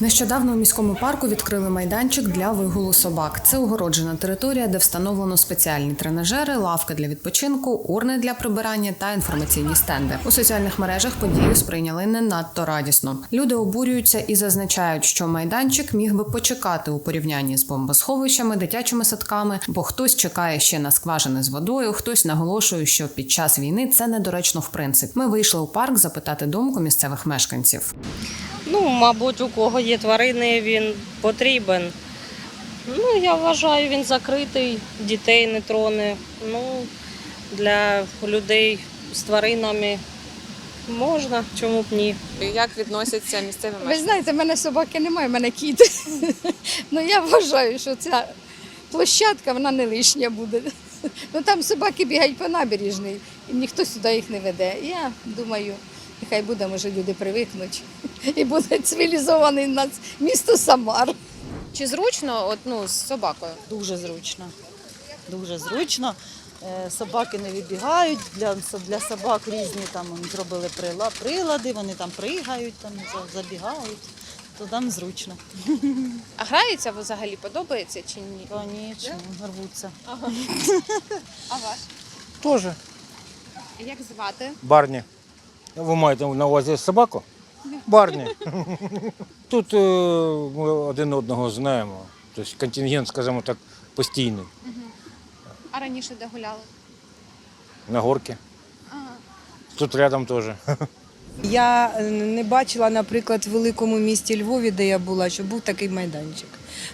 Нещодавно у міському парку відкрили майданчик для вигулу собак. Це огороджена територія, де встановлено спеціальні тренажери, лавки для відпочинку, урни для прибирання та інформаційні стенди. У соціальних мережах подію сприйняли не надто радісно. Люди обурюються і зазначають, що майданчик міг би почекати у порівнянні з бомбосховищами, дитячими садками, бо хтось чекає ще на скважини з водою, хтось наголошує, що під час війни це недоречно в принципі. Ми вийшли у парк запитати думку місцевих мешканців. Ну, мабуть, у кого є тварини, він потрібен. Ну, я вважаю, він закритий, дітей не троне. Ну, для людей з тваринами можна, чому б ні. Як відносяться місцеві Ви знаєте, в мене собаки немає, в мене кіт. ну я вважаю, що ця площадка вона не лишня буде. ну там собаки бігають по набережній, і ніхто сюди їх не веде. Я думаю, нехай буде, може люди привикнуть. І буде цивілізований у нас місто Самар. Чи зручно от, ну, з собакою? Дуже зручно. Дуже зручно. Е, Собаки не вибігають, для, для собак різні там зробили прилади, вони там пригають, там забігають, то там зручно. А грається взагалі подобається чи ні? Конечно, рвуться. А ваш? Тоже Як звати? Барні. Ви маєте на увазі собаку? Барні. Тут е, ми один одного знаємо. Тобто контингент, скажімо так, постійний. А раніше де гуляли? На горки. Ага. Тут рядом теж. Я не бачила, наприклад, в великому місті Львові, де я була, що був такий майданчик.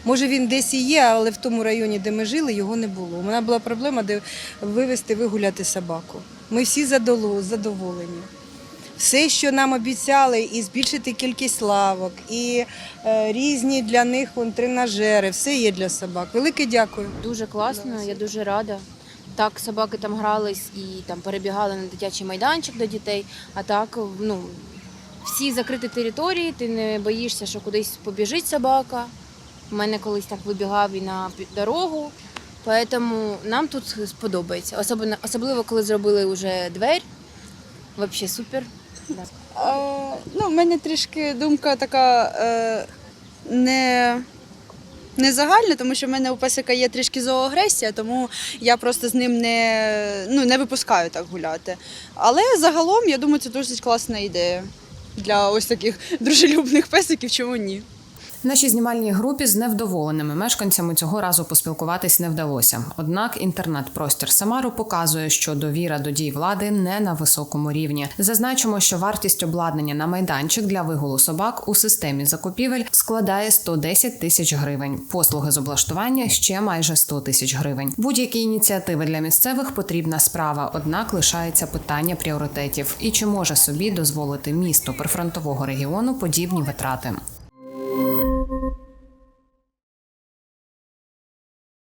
Може, він десь і є, але в тому районі, де ми жили, його не було. У мене була проблема, де вивезти, вигуляти собаку. Ми всі задоволені. Все, що нам обіцяли, і збільшити кількість лавок, і е, різні для них тренажери, все є для собак. Велике дякую. Дуже класно, я дуже рада. Так, собаки там грались і там перебігали на дитячий майданчик до дітей. А так, ну, всі закриті території, ти не боїшся, що кудись побіжить собака. У мене колись так вибігав і на дорогу. Тому нам тут сподобається. Особливо, особливо коли зробили вже двері. Взагалі супер. Е, ну, в мене трішки думка така е, не, не загальна, тому що в мене у песика є трішки зооагресія, тому я просто з ним не, ну, не випускаю так гуляти. Але загалом, я думаю, це досить класна ідея для ось таких дружелюбних песиків, чому ні. Нашій знімальній групі з невдоволеними мешканцями цього разу поспілкуватись не вдалося. Однак інтернет-простір Самару показує, що довіра до дій влади не на високому рівні. Зазначимо, що вартість обладнання на майданчик для вигулу собак у системі закупівель складає 110 тисяч гривень. Послуги з облаштування ще майже 100 тисяч гривень. Будь-які ініціативи для місцевих потрібна справа, однак лишається питання пріоритетів і чи може собі дозволити місто прифронтового регіону подібні витрати.